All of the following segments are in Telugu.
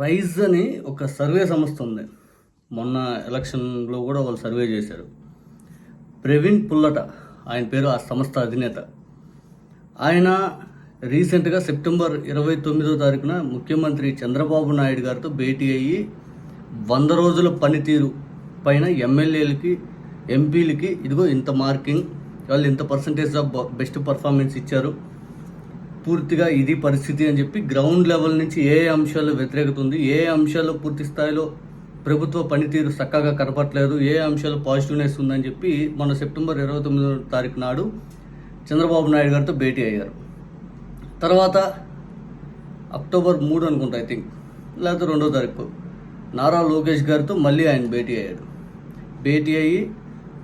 రైజ్ అని ఒక సర్వే సంస్థ ఉంది. మొన్న ఎలక్షన్లో కూడా వాళ్ళు సర్వే చేశారు. ప్రవీణ్ పుల్లట ఆయన పేరు ఆ సంస్థ అధినేత. ఆయన రీసెంట్గా సెప్టెంబర్ ఇరవై తొమ్మిదో తారీఖున ముఖ్యమంత్రి చంద్రబాబు నాయుడు గారితో భేటీ అయ్యి వంద రోజుల పనితీరు పైన ఎమ్మెల్యేలకి ఎంపీలకి ఇదిగో ఇంత మార్కింగ్ వాళ్ళు ఇంత పర్సంటేజ్ ఆఫ్ బెస్ట్ పర్ఫార్మెన్స్ ఇచ్చారు. పూర్తిగా ఇది పరిస్థితి అని చెప్పి గ్రౌండ్ లెవెల్ నుంచి ఏ అంశాలు వ్యతిరేకత ఉంది ఏ అంశాల్లో పూర్తి స్థాయిలో ప్రభుత్వ పనితీరు చక్కగా కనపట్లేదు ఏ అంశాలు పాజిటివ్నెస్ ఉందని చెప్పి మన సెప్టెంబర్ ఇరవై తొమ్మిదో తారీఖు నాడు చంద్రబాబు నాయుడు గారితో భేటీ అయ్యారు. తర్వాత అక్టోబర్ మూడు అనుకుంటా ఐ థింక్ లేకపోతే రెండో తారీఖు. నారా లోకేష్ గారితో మళ్ళీ ఆయన భేటీ అయ్యాడు భేటీ అయ్యి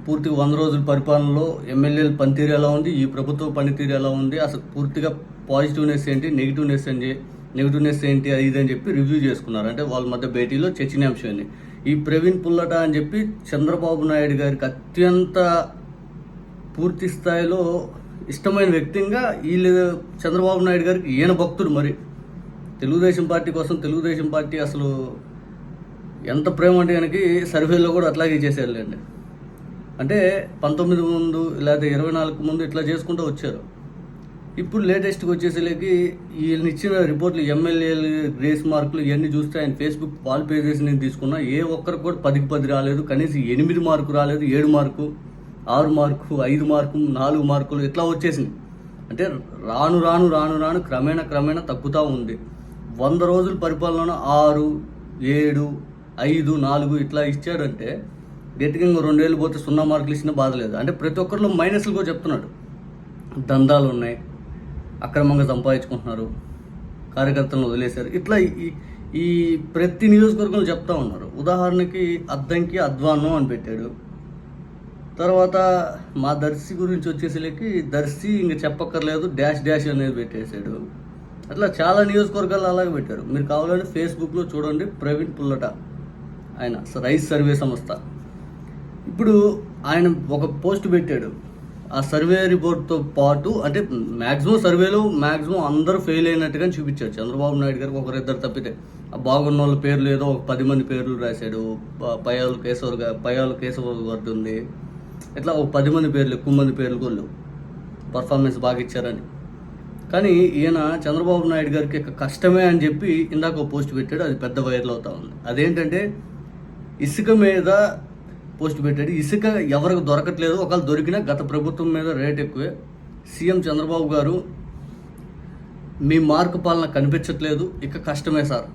పూర్తిగా వంద రోజుల పరిపాలనలో ఎమ్మెల్యేల పనితీరు ఎలా ఉంది ఈ ప్రభుత్వ పనితీరు ఎలా ఉంది అసలు పూర్తిగా పాజిటివ్నెస్ ఏంటి నెగిటివ్నెస్ ఏంటి నెగిటివ్నెస్ ఏంటి అది ఇదని అని చెప్పి రివ్యూ చేసుకున్నారు. అంటే వాళ్ళ మధ్య భేటీలో చర్చనీయాంశం ఏంది ఈ ప్రవీణ్ పుల్లట అని చెప్పి చంద్రబాబు నాయుడు గారికి అత్యంత పూర్తి స్థాయిలో ఇష్టమైన వ్యక్తిగా వీళ్ళు చంద్రబాబు నాయుడు గారికి ఈయన భక్తుడు మరి. తెలుగుదేశం పార్టీ కోసం తెలుగుదేశం పార్టీ అసలు ఎంత ప్రేమ అంటే కనుక సర్వేలో కూడా అట్లాగే చేసేయాలండి అంటే పంతొమ్మిది ముందు లేకపోతే ఇరవై నాలుగు ముందు ఇట్లా చేసుకుంటూ వచ్చారు. ఇప్పుడు లేటెస్ట్గా వచ్చేసరికి ఈయన ఇచ్చిన రిపోర్ట్లు ఎమ్మెల్యేలు గ్రేస్ మార్కులు ఇవన్నీ చూస్తే ఆయన ఫేస్బుక్ వాల్ పేజెస్ నేను తీసుకున్నా. ఏ ఒక్కరికి కూడా పదికి పది రాలేదు. కనీసం ఎనిమిది మార్కు రాలేదు. ఏడు మార్కు ఆరు మార్కు ఐదు మార్కు నాలుగు మార్కులు ఇట్లా వచ్చేసింది. అంటే రాను రాను రాను రాను క్రమేణా క్రమేణా తగ్గుతూ ఉంది. వంద రోజుల పరిపాలన ఆరు ఏడు ఐదు నాలుగు ఇట్లా ఇచ్చాడంటే గట్టిగా ఇంకో రెండేళ్ళు పోతే సున్నా మార్కులు ఇచ్చినా బాధలేదు అంటే ప్రతి ఒక్కరిలో మైనస్లు కూడా చెప్తున్నాడు. దందాలు ఉన్నాయి. అక్రమంగా సంపాదించుకుంటున్నారు కార్యకర్తలను వదిలేశారు. ఇట్లా ఈ ఈ ప్రతి నియోజకవర్గంలో చెప్తా ఉన్నారు. ఉదాహరణకి అద్దంకి అద్వానం అని పెట్టాడు. తర్వాత మా దర్శి గురించి వచ్చేసరికి దర్శి ఇంక చెప్పక్కర్లేదు డాష్ డాష్ అనేది పెట్టేశాడు. అట్లా చాలా నియోజకవర్గాలు అలాగే పెట్టారు. మీరు కావాలంటే ఫేస్బుక్లో చూడండి ప్రవీణ్ పుల్లట ఆయన రైస్ సర్వే సంస్థ. ఇప్పుడు ఆయన ఒక పోస్ట్ పెట్టాడు. ఆ సర్వే రిపోర్ట్తో పాటు అంటే మ్యాక్సిమం సర్వేలో మ్యాక్సిమం అందరూ ఫెయిల్ అయినట్టుగా చూపించారు. చంద్రబాబు నాయుడు గారికి ఒకరిద్దరు తప్పితే బాగున్న వాళ్ళ పేర్లు ఏదో ఒక పది మంది పేర్లు రాశాడు. పయాలు కేశవర్గా పయ్యాలు కేశవ ఉంది. ఇట్లా ఒక పది మంది పేర్లు ఎక్కువ మంది పేర్లు కూడా పర్ఫార్మెన్స్ బాగా ఇచ్చారని. కానీ ఈయన చంద్రబాబు నాయుడు గారికి కష్టమే అని చెప్పి ఇందాక ఒక పోస్ట్ పెట్టాడు. అది పెద్ద వైరల్ అవుతా ఉంది. అదేంటంటే ఇసుక మీద పోస్ట్ పెట్టాడు. ఇసుక ఎవరికి దొరకట్లేదు. ఒకవేళ దొరికినా గత ప్రభుత్వం మీద రేట్ ఎక్కువే. సీఎం చంద్రబాబు గారు మీ మార్కు పాలన కనిపించట్లేదు. ఇక కష్టమే సార్.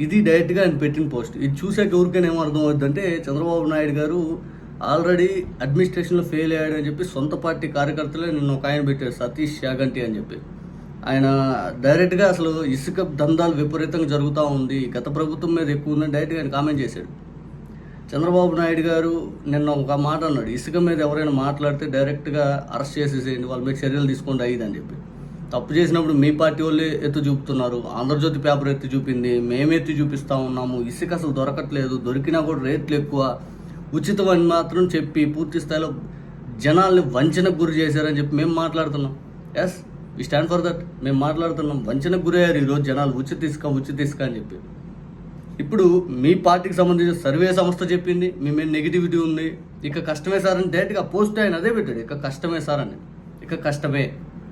ఇది డైరెక్ట్గా ఆయన పెట్టిన పోస్ట్. ఇది చూసాక ఎవరికైనా ఏమర్థం అవుతుందంటే చంద్రబాబు నాయుడు గారు ఆల్రెడీ అడ్మినిస్ట్రేషన్లో ఫెయిల్ అయ్యాడని చెప్పి సొంత పార్టీ కార్యకర్తలే నిన్న ఒక ఆయన పెట్టారు. సతీష్ శాగంటి అని చెప్పి. ఆయన డైరెక్ట్గా అసలు ఇసుక దందాలు విపరీతంగా జరుగుతూ ఉంది. గత ప్రభుత్వం మీద ఎక్కువ ఉందని డైరెక్ట్గా ఆయన కామెంట్ చేశాడు. చంద్రబాబు నాయుడు గారు నిన్న ఒక మాట అన్నాడు. ఇసుక మీద ఎవరైనా మాట్లాడితే డైరెక్ట్గా అరెస్ట్ చేసేసేయండి వాళ్ళ మీద చర్యలు తీసుకోండి అయ్యిందని చెప్పి. తప్పు చేసినప్పుడు మీ పార్టీ వాళ్ళే ఎత్తు చూపుతున్నారు. ఆంధ్రజ్యోతి పేపర్ ఎత్తి చూపింది మేము ఎత్తి చూపిస్తా ఉన్నాము. ఇసుక అసలు దొరకట్లేదు దొరికినా కూడా రేట్లు ఎక్కువ. ఉచితం అని మాత్రం చెప్పి పూర్తి స్థాయిలో జనాల్ని వంచనకు గురి చేశారని చెప్పి మేము మాట్లాడుతున్నాం. Yes we stand for that మేము మాట్లాడుతున్నాం. వంచనకు గురయ్యారు ఈరోజు జనాలు. ఉచిత ఇసుక ఉచిత ఇసుక అని చెప్పి. ఇప్పుడు మీ పార్టీకి సంబంధించిన సర్వే సంస్థ చెప్పింది మీ మీద నెగిటివిటీ ఉంది. ఇక కష్టమే సార్ అని డైరెక్ట్గా పోస్ట్ ఆయన అదే పెట్టాడు. ఇక కష్టమే సార్ అని. ఇక కష్టమే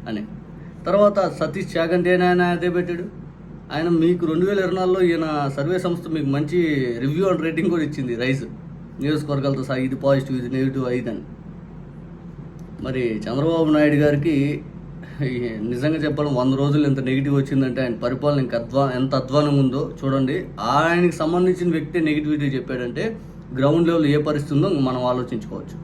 అని. తర్వాత సతీష్ చాగంటి అని ఆయన అదే పెట్టాడు. ఆయన మీకు రెండు వేల ఇరవై నాలుగులో ఈయన సర్వే సంస్థ మీకు మంచి రివ్యూ అండ్ రేటింగ్ కూడా ఇచ్చింది రైస్ నియోజకవర్గాలతో సహా ఇది పాజిటివ్ ఇది నెగిటివ్ అయిదని మరి చంద్రబాబు నాయుడు గారికి నిజంగా చెప్పడం వంద రోజులు ఎంత నెగిటివ్ వచ్చిందంటే ఆయన పరిపాలన ఇంకా అధ్వా ఎంత అధ్వానం ఉందో చూడండి. ఆయనకి సంబంధించిన వ్యక్తి నెగిటివిటీ చెప్పాడంటే గ్రౌండ్ లెవెల్ ఏ పరిస్థితి ఉందో మనం ఆలోచించుకోవచ్చు.